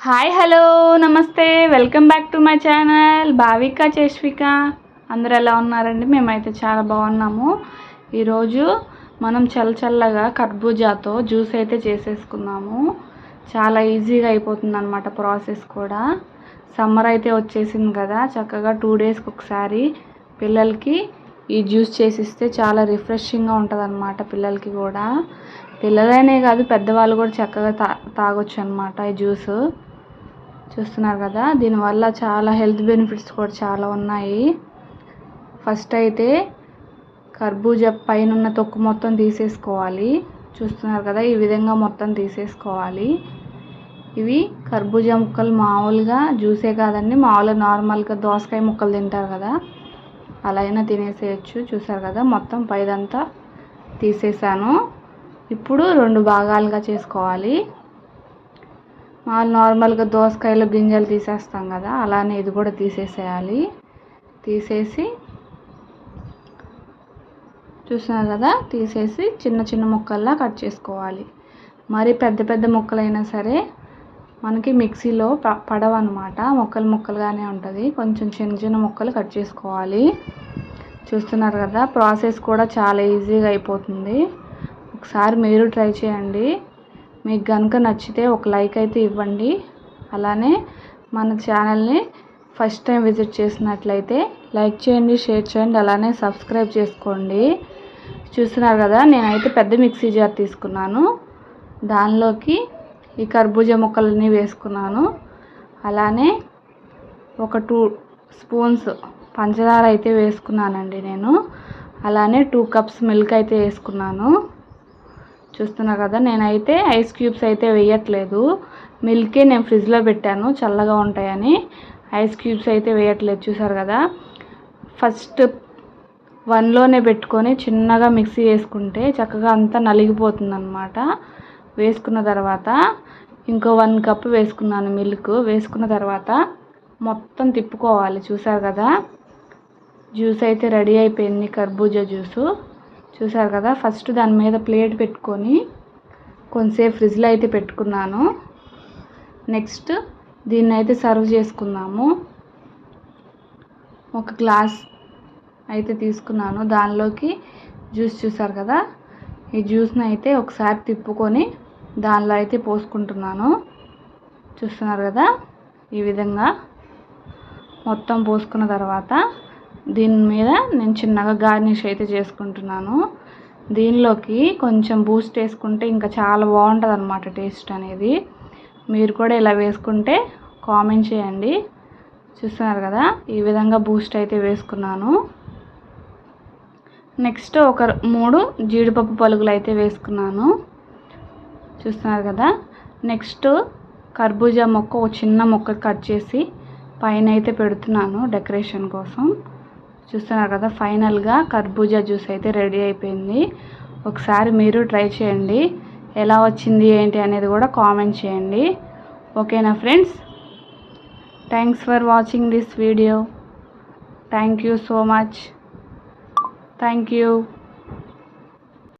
Hi hello నమస్తే. Welcome back to my channel. Bhavika Cheshvika. అందరు ఎలా ఉన్నారండి? మేమైతే చాలా బాగున్నాము. ఈరోజు మనం చల్ల చల్లగా కర్బూజాతో జ్యూస్ అయితే చేసేసుకున్నాము. చాలా ఈజీగా అయిపోతుంది అనమాట ప్రాసెస్ కూడా. సమ్మర్ అయితే వచ్చేసింది కదా. చక్కగా టూ డేస్కి ఒకసారి పిల్లలకి ఈ జ్యూస్ చేసిస్తే చాలా రిఫ్రెషింగ్గా ఉంటుంది అనమాట పిల్లలకి కూడా. పిల్లలనే కాదు పెద్దవాళ్ళు కూడా చక్కగా తా తాగొచ్చు అనమాట ఈ జ్యూస్. చూస్తున్నారు కదా దీనివల్ల చాలా హెల్త్ బెనిఫిట్స్ కూడా చాలా ఉన్నాయి. ఫస్ట్ అయితే కర్బూజా పైన ఉన్న తొక్కు మొత్తం తీసేసుకోవాలి. చూస్తున్నారు కదా ఈ విధంగా మొత్తం తీసేసుకోవాలి. ఇవి కర్బూజా ముక్కలు మామూలుగా జ్యూసే కాదండి మామూలుగా నార్మల్గా దోసకాయ ముక్కలు తింటారు కదా అలా అయినా తినేసేయచ్చు. చూసారు కదా మొత్తం పైదంతా తీసేసాను. ఇప్పుడు రెండు భాగాలుగా చేసుకోవాలి. నార్మల్గా దోసకాయలు గింజలు తీసేస్తాం కదా అలానే ఇది కూడా తీసేసేయాలి. తీసేసి చూస్తున్నారు కదా తీసేసి చిన్న చిన్న ముక్కల్లా కట్ చేసుకోవాలి. మరి పెద్ద పెద్ద ముక్కలైనా సరే మనకి మిక్సీలో ప పడవన్నమాట ముక్కలు ముక్కలుగానే ఉంటుంది. కొంచెం చిన్న చిన్న ముక్కలు కట్ చేసుకోవాలి. చూస్తున్నారు కదా ప్రాసెస్ కూడా చాలా ఈజీగా అయిపోతుంది. ఒకసారి మీరు ట్రై చేయండి. మీకు కనుక నచ్చితే ఒక లైక్ అయితే ఇవ్వండి. అలానే మన ఛానల్ని ఫస్ట్ టైం విజిట్ చేసినట్లయితే లైక్ చేయండి షేర్ చేయండి అలానే సబ్స్క్రైబ్ చేసుకోండి. చూస్తున్నారు కదా నేనైతే పెద్ద మిక్సీ జార్ తీసుకున్నాను. దానిలోకి ఈ కర్బూజా ముక్కలన్నీ వేసుకున్నాను. అలానే ఒక టూ స్పూన్స్ పంచదార అయితే వేసుకున్నానండి నేను. అలానే టూ కప్స్ మిల్క్ అయితే వేసుకున్నాను. చూస్తున్నా కదా నేనైతే ఐస్ క్యూబ్స్ అయితే వేయట్లేదు. మిల్కే నేను ఫ్రిడ్జ్లో పెట్టాను చల్లగా ఉంటాయని. ఐస్ క్యూబ్స్ అయితే వేయట్లేదు చూసారు కదా. ఫస్ట్ వన్లోనే పెట్టుకొని చిన్నగా మిక్సీ వేసుకుంటే చక్కగా అంతా నలిగిపోతుంది అనమాట వేసుకున్న తర్వాత ఇంకో వన్ కప్ వేసుకున్నాను మిల్క్. వేసుకున్న తర్వాత మొత్తం తిప్పుకోవాలి చూసారు కదా. జ్యూస్ అయితే రెడీ అయిపోయింది కర్బూజా జ్యూసు. చూసారు కదా ఫస్ట్ దాని మీద ప్లేట్ పెట్టుకొని కొంతసేపు ఫ్రిడ్జ్లో అయితే పెట్టుకున్నాను. నెక్స్ట్ దీన్ని అయితే సర్వ్ చేసుకుందాము. ఒక గ్లాస్ అయితే తీసుకున్నాను. దానిలోకి జ్యూస్ చూసారు కదా ఈ జ్యూస్ని అయితే ఒకసారి తిప్పుకొని దానిలో అయితే పోసుకుంటున్నాను. చూస్తున్నారు కదా ఈ విధంగా మొత్తం పోసుకున్న తర్వాత దీని మీద నేను చిన్నగా గార్నిష్ అయితే చేసుకుంటున్నాను. దీనిలోకి కొంచెం బూస్ట్ వేసుకుంటే ఇంకా చాలా బాగుంటుంది అనమాట టేస్ట్ అనేది. మీరు కూడా ఇలా వేసుకుంటే కామెంట్ చేయండి. చూస్తున్నారు కదా ఈ విధంగా బూస్ట్ అయితే వేసుకున్నాను. నెక్స్ట్ ఒక మూడు జీడిపప్పు పలుకులు అయితే వేసుకున్నాను. చూస్తున్నారు కదా నెక్స్ట్ కర్బూజా మొక్క ఒక చిన్న మొక్క కట్ చేసి పైన అయితే పెడుతున్నాను డెకరేషన్ కోసం. చూస్తున్నారు కదా ఫైనల్గా కర్బూజా జ్యూస్ అయితే రెడీ అయిపోయింది. ఒకసారి మీరు ట్రై చేయండి. ఎలా వచ్చింది ఏంటి అనేది కూడా కామెంట్ చేయండి. ఓకేనా friends? Thanks for watching this video. Thank you so much. Thank you.